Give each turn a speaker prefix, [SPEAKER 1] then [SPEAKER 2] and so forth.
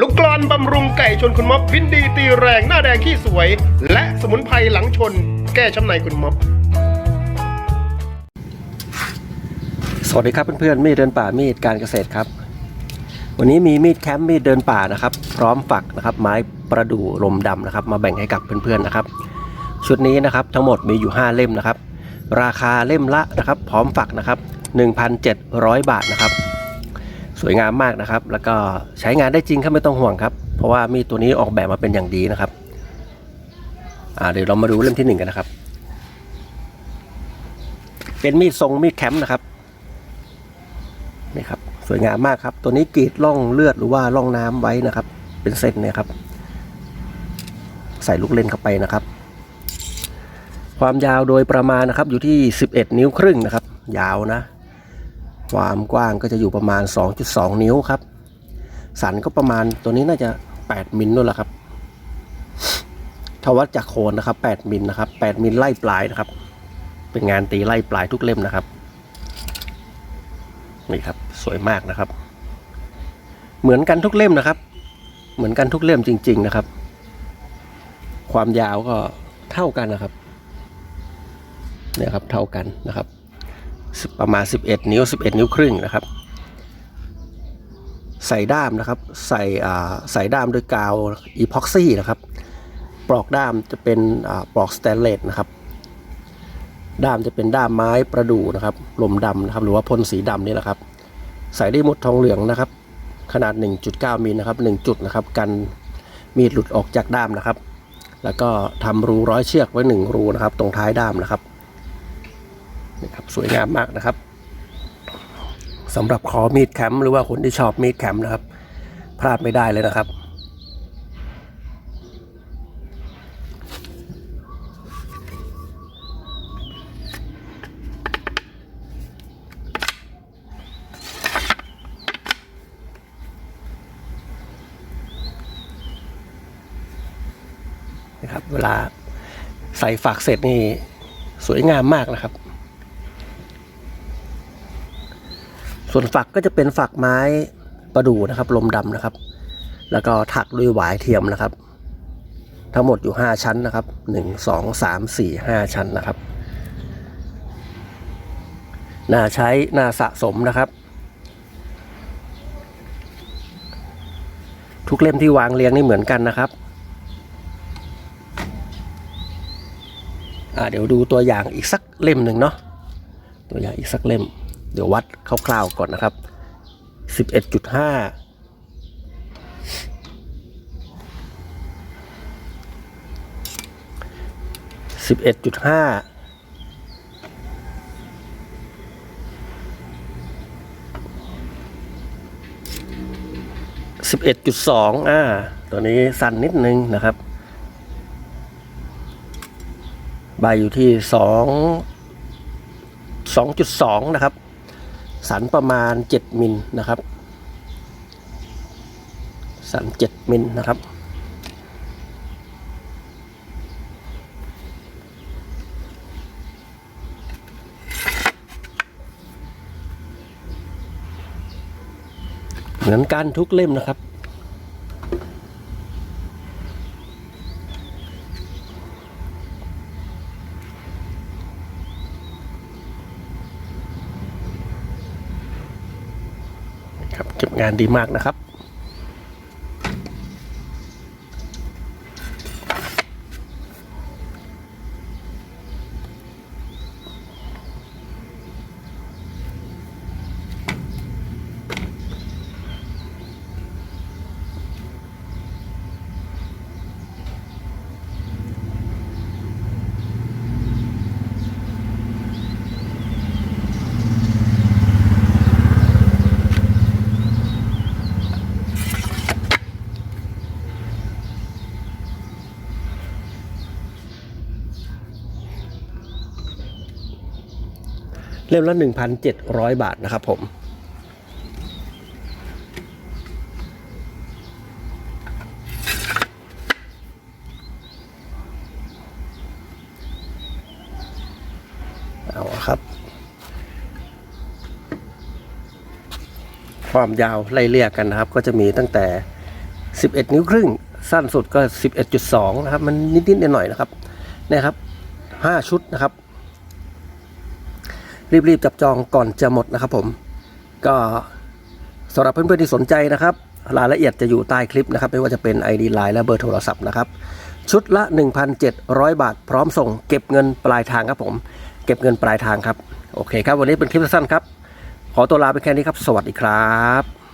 [SPEAKER 1] ลูกกลอนบำรุงไก่ชนคุณม็อบวินดีตีแรงหน้าแดงขี้สวย และสมุนไพรหลังชน แก้ช้ำในคุณม็อบ
[SPEAKER 2] สวัสดีครับเพื่อนๆมีดเดินป่ามีดการเกษตรครับ วันนี้มีมีดแคมป์มีดเดินป่านะครับ พร้อมฝักนะครับ ไม้ประดู่ลมดำนะครับ มาแบ่งให้กับเพื่อนๆนะครับ ชุดนี้นะครับทั้งหมดมีอยู่ 5 เล่มนะครับ ราคาเล่มละนะครับ พร้อมฝักนะครับ 1,700 บาทนะครับ สวยงามมากนะครับ แล้วก็ใช้งานได้จริงครับไม่ต้องห่วงครับ เพราะว่ามีดตัวนี้ออกแบบมาเป็นอย่างดีนะครับเดี๋ยวเรามาดูเล่มที่หนึ่งกันนะครับ เป็นมีดทรงมีดแคมป์นะครับนี่ครับสวยงามมากครับ ตัวนี้กรีดร่องเลือดหรือว่าร่องน้ำไว้นะครับ เป็นเส้นเนี่ยครับ ใส่ลูกเล่นเข้าไปนะครับ ความยาวโดยประมาณนะครับ อยู่ที่ 11 นิ้วครึ่งนะครับ ยาวนะ ความกว้างก็จะอยู่ประมาณ 2.2 นิ้วครับ สันก็ประมาณตัวนี้น่าจะ 8มิลนู่นแหละครับทวัดจากโคนนะครับ8มิลนะครับ8มิลไล่ปลายนะครับ เป็นงานตีไล่ปลายทุกเล่มนะครับ นี่ครับสวยมากนะครับ เหมือนกันทุกเล่มนะครับ เหมือนกันทุกเล่มจริง ๆนะครับ ความยาวก็เท่ากันนะครับเนี่ยครับเท่ากันนะครับสิบ ประมาณ 11 นิ้ว 11 นิ้วครึ่งนะครับ ใส่ด้ามนะครับ ใส่ใส่ด้ามด้วยกาวอีพ็อกซี่นะครับ ปลอกด้ามจะเป็นปลอกสแตนเลสนะครับ ด้ามจะเป็นด้ามไม้ประดู่นะครับลมดำนะครับ หรือว่าพ่นสีดำนี่แหละครับ ใส่ได้หมดทองเหลืองนะครับ ขนาด 1.9มิลนะครับ1จุดนะครับ กันมีดหลุดออกจากด้ามนะครับ แล้วก็ทำรูร้อยเชือกไว้ 1 รูนะครับ ตรงท้ายด้ามนะครับ นี่ครับสวยงามมากนะครับสำหรับคอมีดแคมป์หรือว่าคนที่ชอบมีดแคมป์นะครับ พลาดไม่ได้เลยนะครับ นะครับ เวลาใส่ฝักเสร็จนี่สวยงามมากนะครับ ส่วนฝักก็จะเป็นฝักไม้ประดู่นะครับลมดำนะครับ แล้วก็ถักด้วยหวายเทียมนะครับ ทั้งหมดอยู่ 5 ชั้นนะครับ 1 2 3 4 5 ชั้นนะครับน่าใช้น่าสะสมนะครับ ทุกเล่มที่วางเรียงนี่เหมือนกันนะครับเดี๋ยวดูตัวอย่างอีกสักเล่มหนึ่งเนาะตัวอย่างอีกสักเล่ม เดี๋ยววัดคร่าวๆก่อนนะครับ 11.5 11.5 11.2อ่า ตัวนี้สั้นนิดนึงนะครับ ใบอยู่ที่สองสองจุดสองนะครับ สันประมาณเจ็ดมิลนะครับ สันเจ็ดมิลนะครับเหมือนกันทุกเล่มนะครับ ครับเก็บงานดีมากนะครับ เล่มละ 1,700 บาทนะครับผมเอาครับ ความยาวไล่เรียกกันนะครับ ก็จะมีตั้งแต่ 11 นิ้วครึ่ง สั้นสุดก็ 11.2 นะครับ มันนิดๆหน่อยๆนะครับนี่ยครับ 5 ชุดนะครับ รีบๆจับจองก่อนจะหมดนะครับผม ก็สำหรับเพื่อนๆที่สนใจนะครับ รายละเอียดจะอยู่ใต้คลิปนะครับ ไม่ว่าจะเป็น ID Line และเบอร์โทรศัพท์นะครับ ชุดละ 1,700 บาท พร้อมส่ง เก็บเงินปลายทางครับผม เก็บเงินปลายทางครับ โอเคครับ วันนี้เป็นคลิปสั้นๆครับ ขอตัวลาไปแค่นี้ครับ สวัสดีครับ